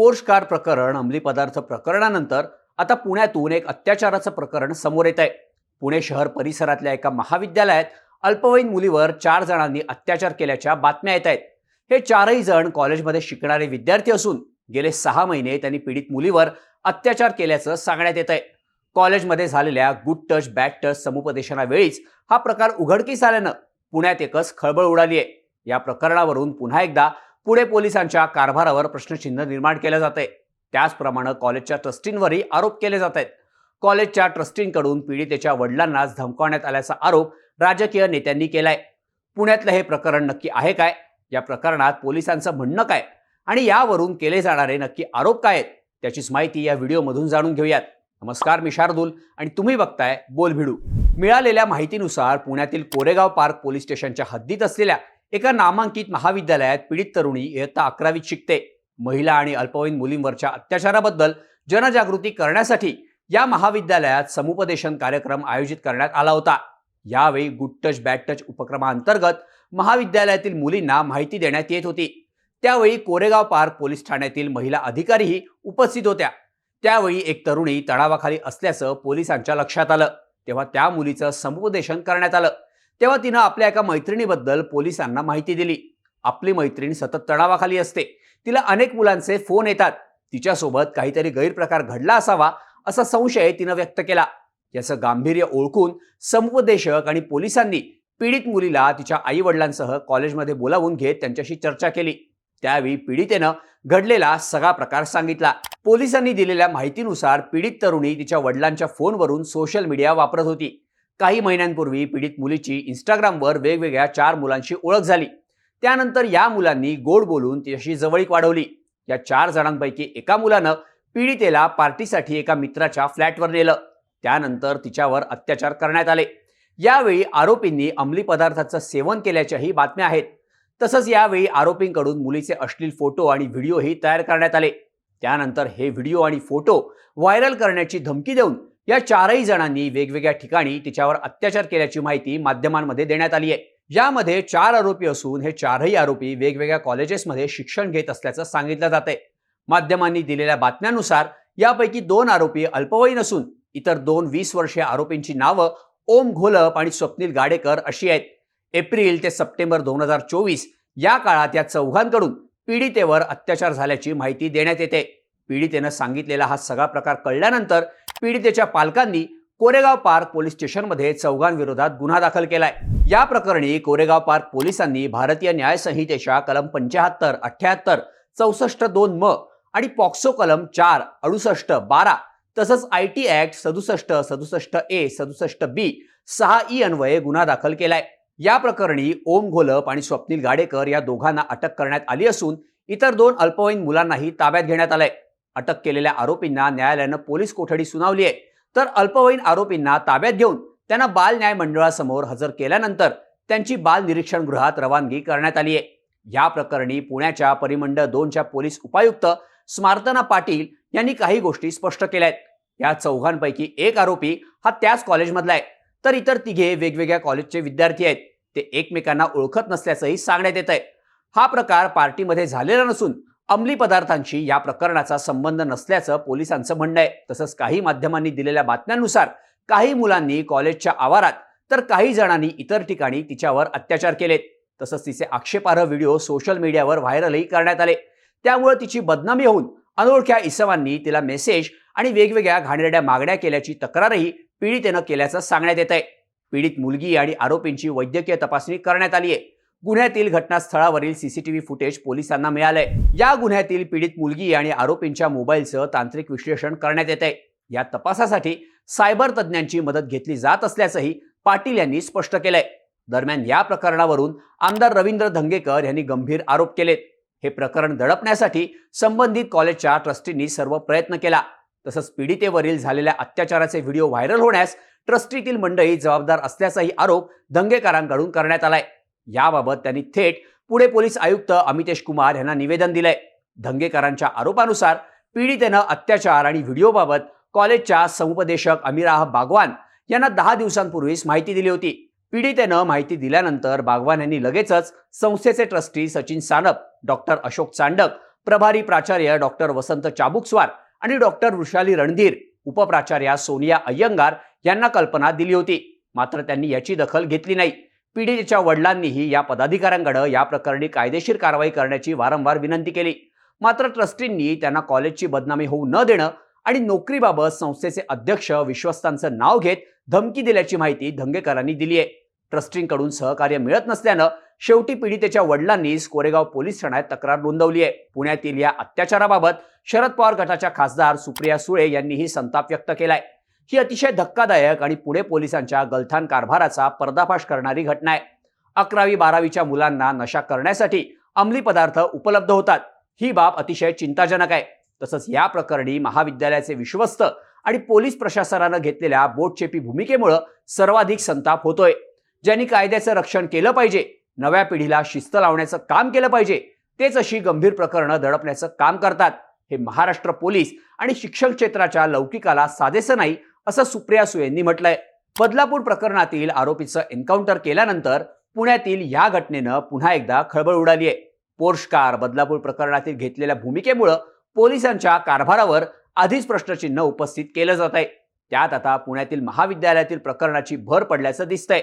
Porsche car प्रकरण अंमली पदार्थ प्रकरणानंतर आता पुण्यातून एक अत्याचाराचं प्रकरण समोर येत आहे पुणे शहर परिसरातल्या एका महाविद्यालयात अल्पवयीन मुलीवर चार जणांनी अत्याचार केल्याच्या बातम्या येत आहेत. हे चारही जण कॉलेजमध्ये शिकणारे विद्यार्थी असून गेले सहा महिने त्यांनी पीडित मुलीवर अत्याचार केल्याचं सांगण्यात येत आहे कॉलेजमध्ये झालेल्या गुड टच बॅड टच समुपदेशनावेळीच हा प्रकार उघडकीस आल्यानं पुण्यात एकच खळबळ उडाली आहे या प्रकरणावरून पुन्हा एकदा पुणे पोलिसांच्या कारभारावर प्रश्नचिन्ह निर्माण केलं जात आहे त्याचप्रमाणे कॉलेजच्या ट्रस्टींवरही आरोप केले जात आहेत कॉलेजच्या ट्रस्टींकडून पीडितेच्या वडिलांनाच धमकावण्यात आल्याचा आरोप राजकीय नेत्यांनी केलाय. पुण्यातलं हे प्रकरण नक्की आहे काय? या प्रकरणात पोलिसांचं म्हणणं काय? आणि यावरून केले जाणारे नक्की आरोप काय आहेत? त्याचीच माहिती या व्हिडिओमधून जाणून घेऊयात. नमस्कार मी शार्दूल आणि तुम्ही बघताय बोल भिडू मिळालेल्या माहितीनुसार पुण्यातील कोरेगाव पार्क पोलीस स्टेशनच्या हद्दीत असलेल्या एका नामांकित महाविद्यालयात पीडित तरुणी इयत्ता अकरावीत शिकते. महिला आणि अल्पवयीन मुलींवरच्या अत्याचाराबद्दल जनजागृती करण्यासाठी या महाविद्यालयात समुपदेशन कार्यक्रम आयोजित करण्यात आला होता. यावेळी गुड टच बॅड टच उपक्रमाअंतर्गत महाविद्यालयातील मुलींना माहिती देण्यात येत होती. त्यावेळी कोरेगाव पार्क पोलीस ठाण्यातील महिला अधिकारीही उपस्थित होत्या. त्यावेळी एक तरुणी तणावाखाली असल्याचं पोलिसांच्या लक्षात आलं. तेव्हा त्या मुलीचं समुपदेशन करण्यात आलं. तेव्हा तिनं आपल्या एका मैत्रिणीबद्दल पोलिसांना माहिती दिली. आपली मैत्रीण सतत तणावाखाली असते. तिला अनेक मुलांचे फोन येतात. तिच्यासोबत काहीतरी गैरप्रकार घडला असावा असा संशय तिनं व्यक्त केला. याचं गांभीर्य ओळखून समुपदेशक आणि पोलिसांनी पीडित मुलीला तिच्या आई वडिलांसह कॉलेजमध्ये बोलावून घेत त्यांच्याशी चर्चा केली. त्यावेळी पीडितेनं घडलेला सगळा प्रकार सांगितला. पोलिसांनी दिलेल्या माहितीनुसार पीडित तरुणी तिच्या वडिलांच्या फोनवरून सोशल मीडिया वापरत होती. काही महिन्यांपूर्वी पीडित मुलीची इंस्टाग्रामवर वेगवेगळ्या चार मुलांशी ओळख झाली. त्यानंतर या मुलांनी गोड बोलून तिच्याशी जवळीक वाढवली. या चार जणांपैकी एका मुलानं पीडितेला पार्टीसाठी एका मित्राच्या फ्लॅटवर नेलं. त्यानंतर तिच्यावर अत्याचार करण्यात आले. यावेळी आरोपींनी अंमली पदार्थाचं सेवन केल्याच्याही बातम्या आहेत. तसंच यावेळी आरोपींकडून मुलीचे अश्लील फोटो आणि व्हिडिओही तयार करण्यात आले. त्यानंतर हे व्हिडिओ आणि फोटो व्हायरल करण्याची धमकी देऊन या चारही जणांनी वेगवेगळ्या ठिकाणी तिच्यावर अत्याचार केल्याची माहिती माध्यमांमध्ये देण्यात आली आहे. यामध्ये चार आरोपी असून हे चारही आरोपी वेगवेगळ्या कॉलेजेसमध्ये शिक्षण घेत असल्याचं सांगितलं जात आहे माध्यमांनी दिलेल्या बातम्यानुसार यापैकी दोन आरोपी अल्पवयीन असून इतर दोन वीस वर्षीय आरोपींची नावं ओम घोलप आणि स्वप्नील गाडेकर अशी आहेत. एप्रिल ते सप्टेंबर दोन हजार चोवीस या काळात या चौघांकडून पीडितेवर अत्याचार झाल्याची माहिती देण्यात येते. पीडितेनं सांगितलेला हा सगळा प्रकार कळल्यानंतर पीडितेच्या पालकांनी कोरेगाव पार्क पोलीस स्टेशनमध्ये चौघांविरोधात गुन्हा दाखल केलाय. या प्रकरणी कोरेगाव पार्क पोलिसांनी भारतीय न्याय संहितेच्या कलम पंच्याहत्तर अठ्याहत्तर चौसष्ट दोन म आणि पॉक्सो कलम चार अडुसष्ट बारा तसंच आय टी ऍक्ट सदुसष्ट सदुसष्ट ए सदुसष्ट बी सहा ई अन्वये गुन्हा दाखल केलाय. या प्रकरणी ओम घोलप आणि स्वप्नील गाडेकर या दोघांना अटक करण्यात आली असून इतर दोन अल्पवयीन मुलांनाही ताब्यात घेण्यात आलंय. अटक केलेल्या आरोपींना न्यायालयानं पोलीस कोठडी सुनावली आहे. तर अल्पवयीन आरोपींना ताब्यात घेऊन त्यांना बाल न्याय मंडळासमोर हजर केल्यानंतर त्यांची बाल निरीक्षण गृहात रवानगी करण्यात आली आहे. या प्रकरणी पुण्याच्या परिमंडळ दोनच्या पोलीस उपायुक्त स्मार्तना पाटील यांनी काही गोष्टी स्पष्ट केल्या आहेत. या चौघांपैकी एक आरोपी हा त्याच कॉलेजमधला आहे. तर इतर तिघे वेगवेगळ्या कॉलेजचे विद्यार्थी आहेत. ते एकमेकांना ओळखत नसल्याचंही सांगण्यात येत आहे हा प्रकार पार्टीमध्ये झालेला नसून अंमली पदार्थांशी या प्रकरणाचा संबंध नसल्याचं पोलिसांचं म्हणणं आहे. तसंच काही माध्यमांनी दिलेल्या बातम्यांनुसार काही मुलांनी कॉलेजच्या आवारात तर काही जणांनी इतर ठिकाणी तिच्यावर अत्याचार केलेत. तसंच तिचे आक्षेपार्ह व्हिडिओ सोशल मीडियावर व्हायरलही करण्यात आले. त्यामुळे तिची बदनामी होऊन अनोळख्या इसमांनी तिला मेसेज आणि वेगवेगळ्या घाणेरड्या मागण्या केल्याची तक्रारही पीडितेनं केल्याचं सांगण्यात येत आहे पीडित मुलगी आणि आरोपींची वैद्यकीय तपासणी करण्यात आली आहे गुन्ह्यातील घटनास्थळावरील सीसीटीव्ही फुटेज पोलिसांना मिळालंय. या गुन्ह्यातील पीडित मुलगी आणि आरोपींच्या मोबाईलचं तांत्रिक विश्लेषण करण्यात येत आहे या तपासासाठी सायबर तज्ज्ञांची मदत घेतली जात असल्याचंही पाटील यांनी स्पष्ट केलंय. दरम्यान या प्रकरणावरून आमदार रवींद्र धंगेकर यांनी गंभीर आरोप केलेत. हे प्रकरण दडपण्यासाठी संबंधित कॉलेजच्या ट्रस्टींनी सर्व प्रयत्न केला. तसंच पीडितेवरील झालेल्या अत्याचाराचे व्हिडिओ व्हायरल होण्यास ट्रस्टीतील मंडळी जबाबदार असल्याचाही आरोप धंगेकरांकडून करण्यात आलाय. याबाबत त्यांनी थेट पुणे पोलीस आयुक्त अमितेश कुमार यांना निवेदन दिलंय. धंगेकरांच्या आरोपानुसार पीडितेनं अत्याचार आणि व्हिडिओबाबत कॉलेजच्या समुपदेशक अमिराह बागवान यांना दहा दिवसांपूर्वीच माहिती दिली होती. पीडितेनं माहिती दिल्यानंतर बागवान यांनी लगेचच संस्थेचे ट्रस्टी सचिन सानप डॉक्टर अशोक चांडक प्रभारी प्राचार्य डॉक्टर वसंत चाबुकस्वार आणि डॉक्टर वृषाली रणधीर उपप्राचार्या सोनिया अय्यंगार यांना कल्पना दिली होती. मात्र त्यांनी याची दखल घेतली नाही. पीडितेच्या वडिलांनीही या पदाधिकाऱ्यांकडे या प्रकरणी कायदेशीर कारवाई करण्याची वारंवार विनंती केली. मात्र ट्रस्टींनी त्यांना कॉलेजची बदनामी होऊ न देणं आणि नोकरीबाबत संस्थेचे अध्यक्ष विश्वस्तांचं नाव घेत धमकी दिल्याची माहिती धंगेकरांनी दिली आहे. ट्रस्टींकडून सहकार्य मिळत नसल्यानं शेवटी पीडितेच्या वडिलांनीच कोरेगाव पोलीस ठाण्यात तक्रार नोंदवली आहे. पुण्यातील या अत्याचाराबाबत शरद पवार गटाच्या खासदार सुप्रिया सुळे यांनीही संताप व्यक्त केलाय. ही अतिशय धक्कादायक आणि पुणे पोलिसांच्या गलथान कारभाराचा पर्दाफाश करणारी घटना आहे. अकरावी बारावीच्या मुलांना नशा करण्यासाठी अंमली पदार्थ उपलब्ध होतात. ही बाब अतिशय चिंताजनक आहे. तसंच या प्रकरणी महाविद्यालयाचे विश्वस्त आणि पोलीस प्रशासनानं घेतलेल्या बोटचेपी भूमिकेमुळं सर्वाधिक संताप होतोय. ज्यांनी कायद्याचं रक्षण केलं पाहिजे नव्या पिढीला शिस्त लावण्याचं काम केलं पाहिजे तेच अशी गंभीर प्रकरणं दडपण्याचं काम करतात. हे महाराष्ट्र पोलीस आणि शिक्षण क्षेत्राच्या लौकिकाला साधेसं नाही असं सुप्रिया सुळेंनी म्हटलंय. बदलापूर प्रकरणातील आरोपीचं एन्काउंटर केल्यानंतर पुण्यातील या घटनेनं पुन्हा एकदा खळबळ उडाली आहे पोर्शकार बदलापूर प्रकरणातील घेतलेल्या भूमिकेमुळं पोलिसांच्या कारभारावर आधीच प्रश्नचिन्ह उपस्थित केलं जात आहे त्यात आता पुण्यातील महाविद्यालयातील प्रकरणाची भर पडल्याचं दिसतंय.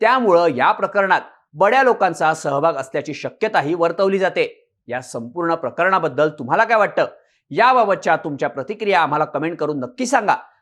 त्यामुळं या प्रकरणात बड्या लोकांचा सहभाग असल्याची शक्यताही वर्तवली जाते. या संपूर्ण प्रकरणाबद्दल तुम्हाला काय वाटतं? याबाबतच्या तुमच्या प्रतिक्रिया आम्हाला कमेंट करून नक्की सांगा.